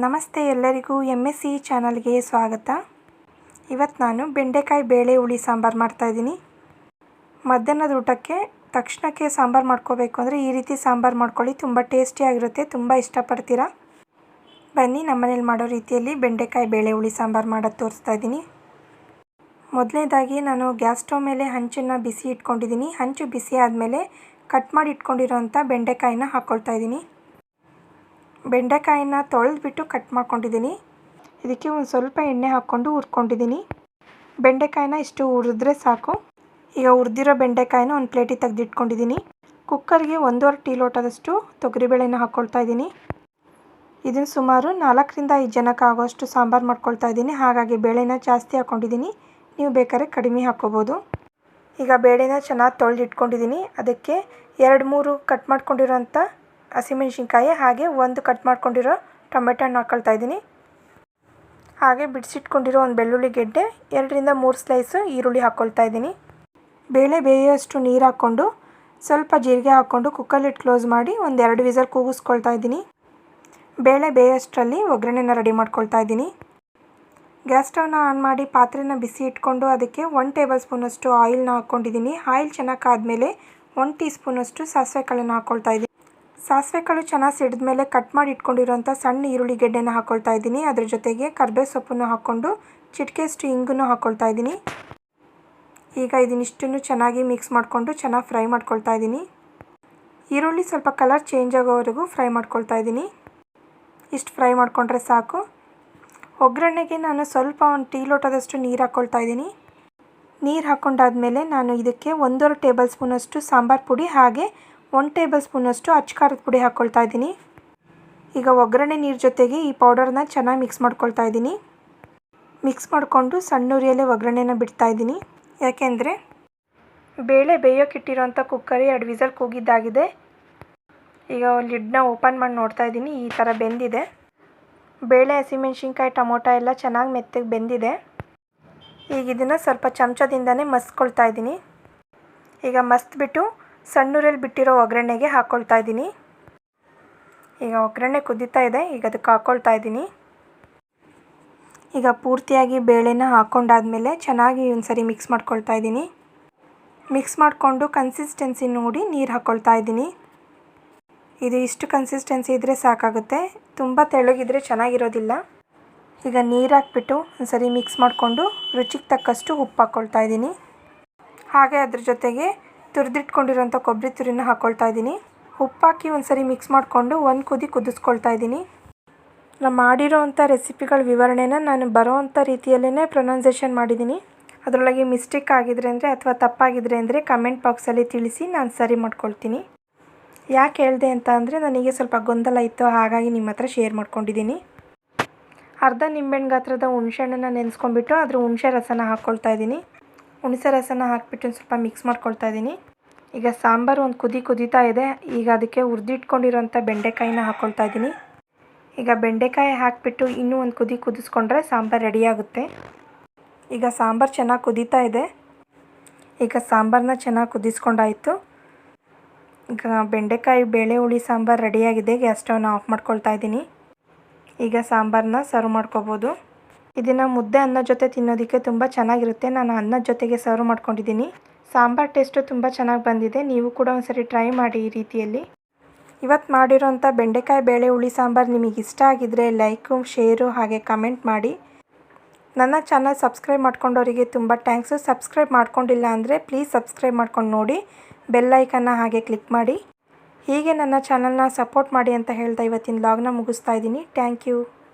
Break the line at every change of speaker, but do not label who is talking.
ನಮಸ್ತೆ ಎಲ್ಲರಿಗೂ M S C ಚಾನಲ್ಗೆ ಸ್ವಾಗತ. ಇವತ್ತು ನಾನು ಬೆಂಡೆಕಾಯಿ ಬೇಳೆ ಹುಳಿ ಸಾಂಬಾರು ಮಾಡ್ತಾಯಿದ್ದೀನಿ ಮಧ್ಯಾಹ್ನದ ಊಟಕ್ಕೆ ತಕ್ಷಣಕ್ಕೆ ಸಾಂಬಾರು ಮಾಡ್ಕೋಬೇಕು ಅಂದರೆ ಈ ರೀತಿ ಸಾಂಬಾರು ಮಾಡ್ಕೊಳ್ಳಿ. ತುಂಬ ಟೇಸ್ಟಿಯಾಗಿರುತ್ತೆ ತುಂಬ ಇಷ್ಟಪಡ್ತೀರಾ? ಬನ್ನಿ, ನಮ್ಮನೇಲಿ ಮಾಡೋ ರೀತಿಯಲ್ಲಿ ಬೆಂಡೆಕಾಯಿ ಬೇಳೆ ಹುಳಿ ಸಾಂಬಾರು ಮಾಡೋದು ತೋರಿಸ್ತಾ ಇದ್ದೀನಿ. ಮೊದಲನೇದಾಗಿ ನಾನು ಗ್ಯಾಸ್ ಸ್ಟವ್ ಮೇಲೆ ಹಂಚನ್ನು ಬಿಸಿ ಇಟ್ಕೊಂಡಿದ್ದೀನಿ. ಹಂಚು ಬಿಸಿ ಆದಮೇಲೆ ಕಟ್ ಮಾಡಿ ಇಟ್ಕೊಂಡಿರೋಂಥ ಬೆಂಡೆಕಾಯಿನ ಹಾಕ್ಕೊಳ್ತಾ ಇದ್ದೀನಿ. ಬೆಂಡೆಕಾಯಿನ ತೊಳೆದ್ಬಿಟ್ಟು ಕಟ್ ಮಾಡ್ಕೊಂಡಿದ್ದೀನಿ ಇದಕ್ಕೆ ಒಂದು ಸ್ವಲ್ಪ ಎಣ್ಣೆ ಹಾಕ್ಕೊಂಡು ಹುರ್ಕೊಂಡಿದ್ದೀನಿ ಬೆಂಡೆಕಾಯಿನ ಇಷ್ಟು ಹುರಿದ್ರೆ ಸಾಕು. ಈಗ ಹುರಿದಿರೋ ಬೆಂಡೆಕಾಯಿನ ಒಂದು ಪ್ಲೇಟಿಗೆ ತೆಗೆದಿಟ್ಕೊಂಡಿದ್ದೀನಿ ಕುಕ್ಕರ್ಗೆ ಒಂದೂವರೆ ಟೀ ಲೋಟದಷ್ಟು ತೊಗರಿಬೇಳೆನ ಹಾಕ್ಕೊಳ್ತಾ ಇದ್ದೀನಿ ಇದನ್ನು ಸುಮಾರು ನಾಲ್ಕರಿಂದ ಐದು ಜನಕ್ಕೆ ಆಗೋಷ್ಟು ಸಾಂಬಾರು ಮಾಡ್ಕೊಳ್ತಾ ಇದ್ದೀನಿ ಹಾಗಾಗಿ ಬೇಳೆನ ಜಾಸ್ತಿ ಹಾಕ್ಕೊಂಡಿದ್ದೀನಿ ನೀವು ಬೇಕಾದ್ರೆ ಕಡಿಮೆ ಹಾಕ್ಕೋಬೋದು ಈಗ ಬೇಳೆನ ಚೆನ್ನಾಗಿ ತೊಳೆದಿಟ್ಕೊಂಡಿದ್ದೀನಿ ಅದಕ್ಕೆ ಎರಡು ಮೂರು ಕಟ್ ಮಾಡ್ಕೊಂಡಿರೋಂಥ ಹಸಿಮೆಣ್ಸಿನ್ಕಾಯಿ ಹಾಗೆ ಒಂದು ಕಟ್ ಮಾಡ್ಕೊಂಡಿರೋ ಟೊಮೆಟೊ ಹಣ್ಣು ಹಾಕ್ಕೊಳ್ತಾ ಇದ್ದೀನಿ. ಹಾಗೆ ಬಿಡಿಸಿಟ್ಕೊಂಡಿರೋ ಒಂದು ಬೆಳ್ಳುಳ್ಳಿ ಗೆಡ್ಡೆ, ಎರಡರಿಂದ ಮೂರು ಸ್ಲೈಸು ಈರುಳ್ಳಿ ಹಾಕ್ಕೊಳ್ತಾ ಇದ್ದೀನಿ. ಬೇಳೆ ಬೇಯೋಷ್ಟು ನೀರು ಹಾಕ್ಕೊಂಡು, ಸ್ವಲ್ಪ ಜೀರಿಗೆ ಹಾಕ್ಕೊಂಡು ಕುಕ್ಕರ್ಲಿಟ್ಟು ಕ್ಲೋಸ್ ಮಾಡಿ ಒಂದು ಎರಡು ವಿಸಲ್ ಕೂಗಿಸ್ಕೊಳ್ತಾ ಇದ್ದೀನಿ. ಬೇಳೆ ಬೇಯೋಷ್ಟರಲ್ಲಿ ಒಗ್ಗರಣೆನ ರೆಡಿ ಮಾಡ್ಕೊಳ್ತಾ ಇದ್ದೀನಿ. ಗ್ಯಾಸ್ ಸ್ಟವ್ನ ಆನ್ ಮಾಡಿ ಪಾತ್ರೆನ ಬಿಸಿ ಇಟ್ಕೊಂಡು ಅದಕ್ಕೆ ಒನ್ ಟೇಬಲ್ ಸ್ಪೂನಷ್ಟು ಆಯಿಲ್ನ ಹಾಕ್ಕೊಂಡಿದ್ದೀನಿ. ಆಯಿಲ್ ಚೆನ್ನಾಗಿ ಆದಮೇಲೆ ಒನ್ ಟೀ ಸ್ಪೂನಷ್ಟು ಸಾಸಿವೆ ಕಾಳನ್ನು ಹಾಕ್ಕೊಳ್ತಾ ಇದ್ದೀನಿ. ಸಾಸಿವೆ ಕಾಳು ಚೆನ್ನಾಗಿ ಸಿಡಿದ್ಮೇಲೆ ಕಟ್ ಮಾಡಿ ಇಟ್ಕೊಂಡಿರೋಂಥ ಸಣ್ಣ ಈರುಳ್ಳಿ ಗೆಡ್ಡೆನ ಹಾಕ್ಕೊಳ್ತಾ ಇದ್ದೀನಿ. ಅದ್ರ ಜೊತೆಗೆ ಕರ್ಬೇವು ಸೊಪ್ಪನ್ನು ಹಾಕ್ಕೊಂಡು ಚಿಟಿಕೆಯಷ್ಟು ಇಂಗನ್ನು ಹಾಕ್ಕೊಳ್ತಾ ಇದ್ದೀನಿ. ಈಗ ಇದನ್ನಿಷ್ಟನ್ನು ಚೆನ್ನಾಗಿ ಮಿಕ್ಸ್ ಮಾಡಿಕೊಂಡು ಚೆನ್ನಾಗಿ ಫ್ರೈ ಮಾಡ್ಕೊಳ್ತಾ ಇದ್ದೀನಿ. ಈರುಳ್ಳಿ ಸ್ವಲ್ಪ ಕಲರ್ ಚೇಂಜ್ ಆಗೋವರೆಗೂ ಫ್ರೈ ಮಾಡ್ಕೊಳ್ತಾ ಇದ್ದೀನಿ. ಇಷ್ಟು ಫ್ರೈ ಮಾಡಿಕೊಂಡ್ರೆ ಸಾಕು. ಒಗ್ಗರಣೆಗೆ ನಾನು ಸ್ವಲ್ಪ ಒಂದು ಟೀ ಲೋಟದಷ್ಟು ನೀರು ಹಾಕ್ಕೊಳ್ತಾ ಇದ್ದೀನಿ. ನೀರು ಹಾಕ್ಕೊಂಡಾದ್ಮೇಲೆ ನಾನು ಇದಕ್ಕೆ ಒಂದೂವರೆ ಟೇಬಲ್ ಸ್ಪೂನಷ್ಟು ಸಾಂಬಾರು ಪುಡಿ ಹಾಗೆ ಒನ್ ಟೇಬಲ್ ಸ್ಪೂನಷ್ಟು ಅಚ್ಕಾರದ ಪುಡಿ ಹಾಕ್ಕೊಳ್ತಾ ಇದ್ದೀನಿ. ಈಗ ಒಗ್ಗರಣೆ ನೀರು ಜೊತೆಗೆ ಈ ಪೌಡರ್ನ ಚೆನ್ನಾಗಿ ಮಿಕ್ಸ್ ಮಾಡ್ಕೊಳ್ತಾ ಇದ್ದೀನಿ. ಮಿಕ್ಸ್ ಮಾಡಿಕೊಂಡು ಸಣ್ಣ ಉರಿಯಲ್ಲೇ ಒಗ್ಗರಣೆನ ಬಿಡ್ತಾ ಇದ್ದೀನಿ. ಯಾಕೆಂದರೆ ಬೇಳೆ ಬೇಯೋಕ್ಕಿಟ್ಟಿರೋಂಥ ಕುಕ್ಕರ್ ಎರಡು ವಿಸಲ್ ಕೂಗಿದ್ದಾಗಿದೆ ಈಗ ಲಿಡ್ನ ಓಪನ್ ಮಾಡಿ ನೋಡ್ತಾ ಇದ್ದೀನಿ, ಈ ಥರ ಬೆಂದಿದೆ. ಬೇಳೆ, ಹಸಿಮೆಣ್ಸಿನ್ಕಾಯಿ, ಟೊಮೊಟೊ ಎಲ್ಲ ಚೆನ್ನಾಗಿ ಮೆತ್ತಗೆ ಬೆಂದಿದೆ. ಈಗ ಇದನ್ನು ಸ್ವಲ್ಪ ಚಮಚದಿಂದನೇ ಮಸ್ಕೊಳ್ತಾ ಇದ್ದೀನಿ. ಈಗ ಮಸ್ತ್ಬಿಟ್ಟು ಸಣ್ಣೂರಲ್ಲಿ ಬಿಟ್ಟಿರೋ ಒಗ್ಗರಣೆಗೆ ಹಾಕ್ಕೊಳ್ತಾ ಇದ್ದೀನಿ. ಈಗ ಒಗ್ಗರಣೆ ಕುದೀತಾ ಇದೆ, ಈಗ ಅದಕ್ಕೆ ಹಾಕ್ಕೊಳ್ತಾ ಇದ್ದೀನಿ. ಈಗ ಪೂರ್ತಿಯಾಗಿ ಬೇಳೆನ ಹಾಕ್ಕೊಂಡಾದ್ಮೇಲೆ ಚೆನ್ನಾಗಿ ಒಂದು ಸರಿ ಮಿಕ್ಸ್ ಮಾಡ್ಕೊಳ್ತಾ ಇದ್ದೀನಿ. ಮಿಕ್ಸ್ ಮಾಡಿಕೊಂಡು ಕನ್ಸಿಸ್ಟೆನ್ಸಿ ನೋಡಿ ನೀರು ಹಾಕ್ಕೊಳ್ತಾ ಇದ್ದೀನಿ. ಇದು ಇಷ್ಟು ಕನ್ಸಿಸ್ಟೆನ್ಸಿ ಇದ್ದರೆ ಸಾಕಾಗುತ್ತೆ, ತುಂಬ ತೆಳಗಿದ್ರೆ ಚೆನ್ನಾಗಿರೋದಿಲ್ಲ. ಈಗ ನೀರು ಹಾಕ್ಬಿಟ್ಟು ಒಂದು ಸರಿ ಮಿಕ್ಸ್ ಮಾಡಿಕೊಂಡು ರುಚಿಗೆ ತಕ್ಕಷ್ಟು ಉಪ್ಪು ಹಾಕ್ಕೊಳ್ತಾ ಇದ್ದೀನಿ. ಹಾಗೆ ಅದ್ರ ಜೊತೆಗೆ ತುರಿದಿಟ್ಕೊಂಡಿರೋಂಥ ಕೊಬ್ಬರಿ ತುರಿನ ಹಾಕ್ಕೊಳ್ತಾ ಇದ್ದೀನಿ. ಉಪ್ಪು ಹಾಕಿ ಒಂದು ಸರಿ ಮಿಕ್ಸ್ ಮಾಡಿಕೊಂಡು ಒಂದು ಕುದಿ ಕುದಿಸ್ಕೊಳ್ತಾ ಇದ್ದೀನಿ. ನಾನು ಮಾಡಿರೋವಂಥ ರೆಸಿಪಿಗಳ ವಿವರಣೆನ ನಾನು ಬರೋವಂಥ ರೀತಿಯಲ್ಲೇ ಪ್ರೊನೌನ್ಸೇಷನ್ ಮಾಡಿದ್ದೀನಿ. ಅದರೊಳಗೆ ಮಿಸ್ಟೇಕ್ ಆಗಿದ್ರೆ ಅಂದರೆ ಅಥವಾ ತಪ್ಪಾಗಿದ್ರೆ ಅಂದರೆ ಕಮೆಂಟ್ ಬಾಕ್ಸಲ್ಲಿ ತಿಳಿಸಿ ನಾನು ಸರಿ ಮಾಡ್ಕೊಳ್ತೀನಿ. ಯಾಕೆ ಹೇಳಿದೆ ಅಂತ ಅಂದರೆ ನನಗೆ ಸ್ವಲ್ಪ ಗೊಂದಲ ಇತ್ತು, ಹಾಗಾಗಿ ನಿಮ್ಮ ಹತ್ರ ಶೇರ್ ಮಾಡ್ಕೊಂಡಿದ್ದೀನಿ. ಅರ್ಧ ನಿಂಬೆಹಣ್ಣು ಗಾತ್ರದ ಹುಣಸೆಹಣ್ಣನ್ನು ನೆನೆಸ್ಕೊಂಡ್ಬಿಟ್ಟು ಅದ್ರ ಹುಣಸೆ ರಸನ ಹಾಕ್ಕೊಳ್ತಾ ಇದ್ದೀನಿ. ಹುಣಸೆ ರಸನ ಹಾಕ್ಬಿಟ್ಟು ಒಂದು ಸ್ವಲ್ಪ ಮಿಕ್ಸ್ ಮಾಡ್ಕೊಳ್ತಾ ಇದ್ದೀನಿ ಈಗ ಸಾಂಬಾರು ಒಂದು ಕುದಿ ಕುದೀತಾ ಇದೆ. ಈಗ ಅದಕ್ಕೆ ಹುರಿದಿಟ್ಕೊಂಡಿರೋಂಥ ಬೆಂಡೆಕಾಯಿನ ಹಾಕ್ಕೊಳ್ತಾ ಇದ್ದೀನಿ ಈಗ ಬೆಂಡೆಕಾಯಿ ಹಾಕಿಬಿಟ್ಟು ಇನ್ನೂ ಒಂದು ಕುದಿ ಕುದಿಸ್ಕೊಂಡ್ರೆ ಸಾಂಬಾರು ರೆಡಿಯಾಗುತ್ತೆ ಈಗ ಸಾಂಬಾರು ಚೆನ್ನಾಗಿ ಕುದೀತಾ ಇದೆ. ಈಗ ಸಾಂಬಾರನ್ನ ಚೆನ್ನಾಗಿ ಕುದಿಸ್ಕೊಂಡಾಯಿತು. ಈಗ ಬೆಂಡೆಕಾಯಿ ಬೇಳೆ ಹುಳಿ ಸಾಂಬಾರು ರೆಡಿಯಾಗಿದೆ ಗ್ಯಾಸ್ ಸ್ಟವ್ನ ಆಫ್ ಮಾಡ್ಕೊಳ್ತಾ ಇದ್ದೀನಿ ಈಗ ಸಾಂಬಾರನ್ನ ಸರ್ವ್ ಮಾಡ್ಕೋಬೋದು. ಇದನ್ನು ಮುದ್ದೆ ಅನ್ನ ಜೊತೆ ತಿನ್ನೋದಕ್ಕೆ ತುಂಬ ಚೆನ್ನಾಗಿರುತ್ತೆ. ನಾನು ಅನ್ನದ ಜೊತೆಗೆ ಸರ್ವ್ ಮಾಡ್ಕೊಂಡಿದ್ದೀನಿ. ಸಾಂಬಾರ್ ಟೇಸ್ಟು ತುಂಬ ಚೆನ್ನಾಗಿ ಬಂದಿದೆ. ನೀವು ಕೂಡ ಒಂದ್ಸರಿ ಟ್ರೈ ಮಾಡಿ ಈ ರೀತಿಯಲ್ಲಿ. ಇವತ್ತು ಮಾಡಿರೋಂಥ ಬೆಂಡೆಕಾಯಿ ಬೇಳೆ ಹುಳಿ ಸಾಂಬಾರು ನಿಮಗೆ ಇಷ್ಟ ಆಗಿದ್ದರೆ ಲೈಕು ಶೇರು ಹಾಗೆ ಕಮೆಂಟ್ ಮಾಡಿ. ನನ್ನ ಚಾನಲ್ ಸಬ್ಸ್ಕ್ರೈಬ್ ಮಾಡ್ಕೊಂಡವರಿಗೆ ತುಂಬ ಥ್ಯಾಂಕ್ಸು ಸಬ್ಸ್ಕ್ರೈಬ್ ಮಾಡ್ಕೊಂಡಿಲ್ಲ ಅಂದರೆ ಪ್ಲೀಸ್ ಸಬ್ಸ್ಕ್ರೈಬ್ ಮಾಡ್ಕೊಂಡು ನೋಡಿ. ಬೆಲ್ ಐಕನ್ನ ಹಾಗೆ ಕ್ಲಿಕ್ ಮಾಡಿ. ಹೀಗೆ ನನ್ನ ಚಾನಲ್ನ ಸಪೋರ್ಟ್ ಮಾಡಿ ಅಂತ ಹೇಳ್ತಾ ಇವತ್ತಿನ ಲಾಗ್ನ ಮುಗಿಸ್ತಾ ಇದ್ದೀನಿ. Thank you